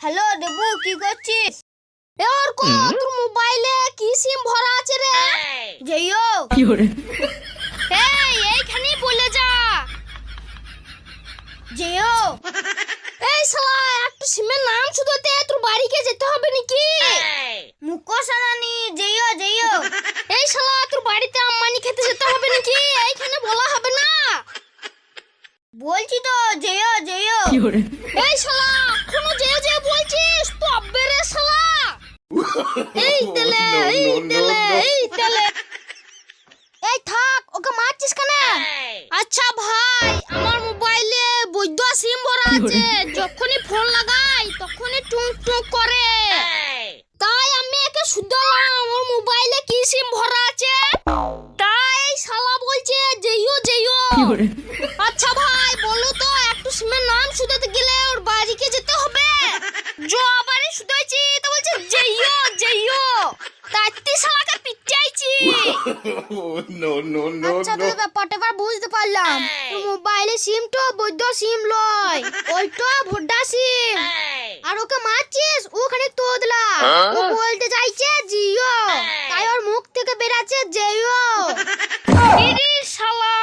Hello Debu কি করছিস? এর কো তোর মোবাইলে কি সিম ভরা আছে রে? যেইও এই এইখানেই বলে যা। যেও এই শালা একটা সিমের নাম শুধু দে তোর বাড়িকে যেতে হবে নাকি? মুকসানানি যেও যেও এই শালা তোর বাড়িতে আম্মানি খেতে যেতে হবে নাকি? এইখানে বলা হবে না। বলছি তো যেও যেও এই শালা এখনও যেও যেও বলছিস তো আব্বে রে শালা এই তেলে এই তেলে এই তেলে। এই থাক ওকে মারছিস কেন? আচ্ছা ভাই আমার মোবাইলে বৈধ সিম ভরা আছে। যখনই ফোন লাগাই তখনই টুক টুক করে। তাই আমি একে শুধালাম আমার মোবাইলে কি সিম ভরা আছে? তাই শালা বলছে যেইও যেইও। নো নো নো আচ্ছা তো ব্যাপারটা এবার বুঝতে পারলাম। মোবাইলে সিম তো বৈধ সিম লয়। ওইটা ভুড্ডা সিম আর ওকে মারছিস? ওখানে তোদলা। হ্যাঁ? ও বলতে চাইছে জিও। তাই ওর মুখ থেকে বেরাচ্ছে জিও শালা।